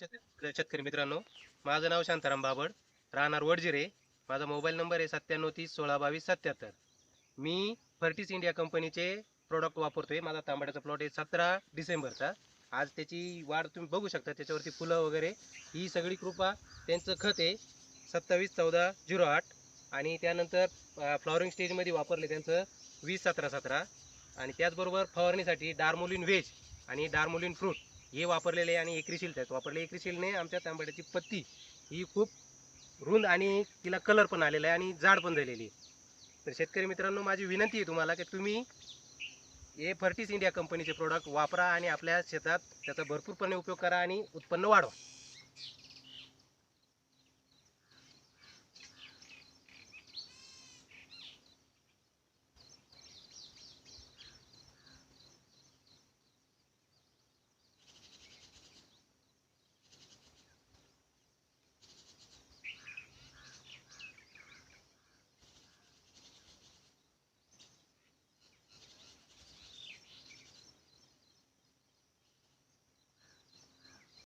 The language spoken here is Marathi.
शेतकरी मित्रांनो माझं नाव शांताराम बाबड राहणार वडजिरे. माझा मोबाईल नंबर आहे सत्त्याण्णव तीस सोळा बावीस सत्याहत्तर मी फर्टिस इंडिया कंपनीचे प्रोडक्ट वापरतोय. माझा तांबड्याचा प्लॉट आहे सतरा डिसेंबरचा. आज त्याची वाढ तुम्ही बघू शकता त्याच्यावरती फुलं वगैरे. ही सगळी कृपा त्यांचं खत आहे सत्तावीस चौदा झिरो आठ. आणि त्यानंतर फ्लॉवरिंग स्टेजमध्ये वापरले त्यांचं वीस सतरा सतरा. आणि त्याचबरोबर फवारणीसाठी डार्मोलिन व्हेज आणि डार्मोलिन फ्रूट. हे वापरलेले आहे आणि एकरीशील त्यात वापरले. एकरीशीलने आमच्या तांबड्याची पत्ती ही खूप रुंद आणि तिला कलर पण आलेला आहे आणि जाड पण झालेली आहे. तर शेतकरी मित्रांनो माझी विनंती आहे तुम्हाला की तुम्ही हे फर्टिस इंडिया कंपनीचे प्रोडक्ट वापरा आणि आपल्या शेतात त्याचा भरपूरपणे उपयोग करा आणि उत्पन्न वाढवा.